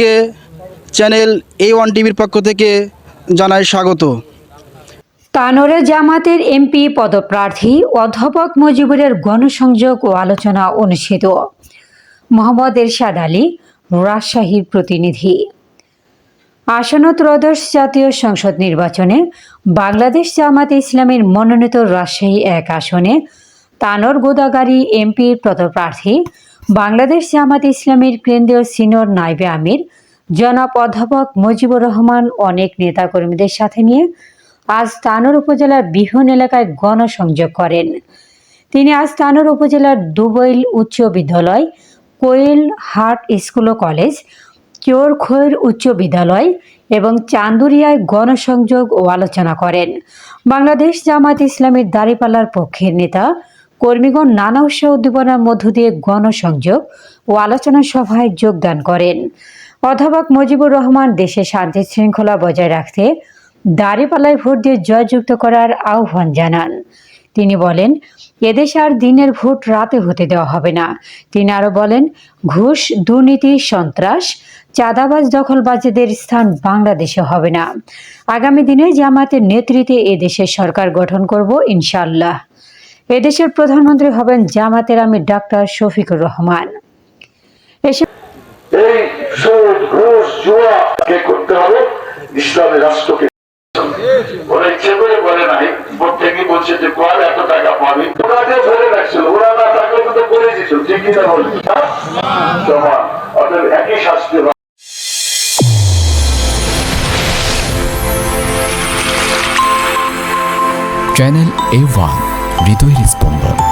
K channel A one টিভির পক্ষ থেকে জানাই স্বাগত। তানোরে জামাতের এমপি পদপ্রার্থী অধ্যাপক মুজিবুরের গণসংযোগ ও আলোচনা অনুষ্ঠিত। মোহাম্মদ এরশাদ আলী, রাজশাহীর প্রতিনিধি। আসন্ন ত্রয়োদশ জাতীয় সংসদ নির্বাচনে বাংলাদেশ জামাত ইসলামের মনোনীত রাজশাহী এক আসনে তানোর গোদাগাড়ি এমপির পদপ্রার্থী বাংলাদেশ জামাত ইসলামীর কেন্দ্রীয় সিনিয়র নাইবে আমির। জনাব অধ্যাপক মুজিবুর রহমান অনেক নেতাকর্মীদের সাথে নিয়ে আজ তানোর উপজেলার বিহন এলাকায় গণসংযোগ করেন। তিনি আজ তানোর উপজেলার দুবইল উচ্চ বিদ্যালয়, কোয়েল হাট স্কুল ও কলেজ চোরখৈর উচ্চ বিদ্যালয় এবং চান্দুরিয়ায় গণসংযোগ ও আলোচনা করেন। বাংলাদেশ জামাত ইসলামের দাঁড়িপাল্লার পক্ষের নেতা কর্মীগণ নানা উৎসাহ উদ্দীপনার মধ্য দিয়ে গণসংযোগ ও আলোচনা সভায় যোগদান করেন। অধ্যাপক মুজিবুর রহমান দেশে শান্তি শৃঙ্খলা বজায় রাখতে দাঁড়িপাল্লায় ভোট দিয়ে জয়যুক্ত করার আহ্বান জানান। তিনি বলেন, এদেশে আর দিনের ভোট রাতে হতে দেওয়া হবে না। তিনি আরও বলেন, ঘুষ, দুর্নীতি, সন্ত্রাস, চাঁদাবাজ, দখলবাজীদের স্থান বাংলাদেশে হবে না। আগামী দিনে জামাতের নেতৃত্বে এদেশের সরকার গঠন করব ইনশাল্লাহ এদেশের প্রধানমন্ত্রী হবেন জামাতের আমি ডাক্তার শফিকুর রহমান। এসব এই সুদ ঘুষ জুয়া কে করতে হবে ইসলামী রাষ্ট্রকে। ওরা ইচ্ছে করে বলে নাই ভোট বলছে যে কর এত টাকা পাবি। ওরা যে ধরে রাখছিল ওরা না থাকলে কিন্তু করে দিত ঠিক কিনা বলি। সমান অতএব একই শাস্তি চ্যানেল এ ওয়ান। হৃদয়ের স্পন্দন